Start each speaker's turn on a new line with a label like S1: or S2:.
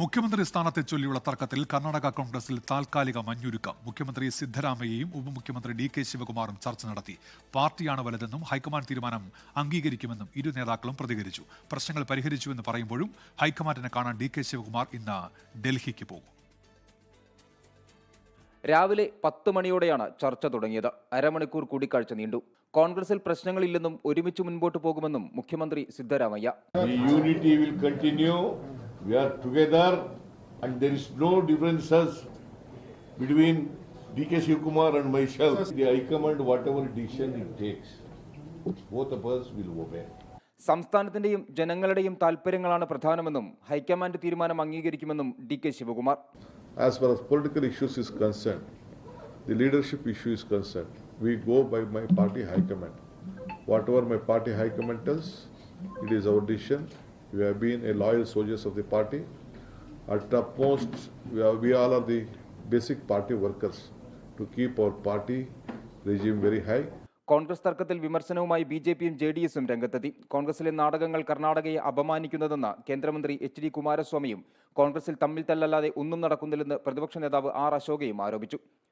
S1: മുഖ്യമന്ത്രി സ്ഥാനത്തെ ചൊല്ലിയുള്ള തർക്കത്തിൽ കർണാടക കോൺഗ്രസിൽ താൽക്കാലിക മഞ്ഞുരുക്കം. മുഖ്യമന്ത്രി സിദ്ധരാമയ്യയും ഉപമുഖ്യമന്ത്രി ഡി കെ ശിവകുമാറും ചർച്ച നടത്തി. പാർട്ടിയാണ് വലുതെന്നും ഹൈക്കമാൻഡ് തീരുമാനം അംഗീകരിക്കുമെന്നും ഇരു നേതാക്കളും പ്രതികരിച്ചു. പ്രശ്നങ്ങൾ പരിഹരിച്ചുവെന്ന് പറയുമ്പോഴും ഹൈക്കമാൻഡിനെ കാണാൻ ഡി കെ ശിവകുമാർ ഇന്ന് ഡൽഹിക്ക് പോകും.
S2: രാവിലെ പത്ത് മണിയോടെയാണ് ചർച്ച തുടങ്ങിയത്. അരമണിക്കൂർ കൂടിക്കാഴ്ച നീണ്ടു. കോൺഗ്രസിൽ പ്രശ്നങ്ങളില്ലെന്നും ഒരുമിച്ച് മുൻപോട്ട് പോകുമെന്നും മുഖ്യമന്ത്രി Siddaramaiah.
S3: We are together, and there is no differences between D.K. Shivkumar and myself. The High Command, whatever decision it takes, both of us will obey.
S2: സംസ്ഥാനത്തിന്റെയും ജനങ്ങളുടെയും താല്പര്യങ്ങളാണ് പ്രധാനമെന്നും ഹൈക്കമാൻഡ് തീരുമാനം അംഗീകരിക്കുമെന്നും D K Shivakumar
S3: As far as political issues is concerned, the leadership issue is concerned, we go by my party high command. Whatever my party high command tells, it is our decision. We have been a loyal soldiers of the party. At utmost, we, are, we all are the basic party workers to keep our party regime very high.
S2: Congress തർക്കത്തിൽ വിമർശനവുമായി B J പിയും J D എസും രംഗത്തെത്തി കോൺഗ്രസിലെ നാടകങ്ങൾ കർണാടകയെ അപമാനിക്കുന്നതെന്ന് കേന്ദ്രമന്ത്രി H D കുമാരസ്വാമിയും കോൺഗ്രസിൽ തമ്മിൽ തല്ലല്ലാതെ ഒന്നും നടക്കുന്നില്ലെന്ന് പ്രതിപക്ഷ നേതാവ് ആർ അശോകയും ആരോപിച്ചു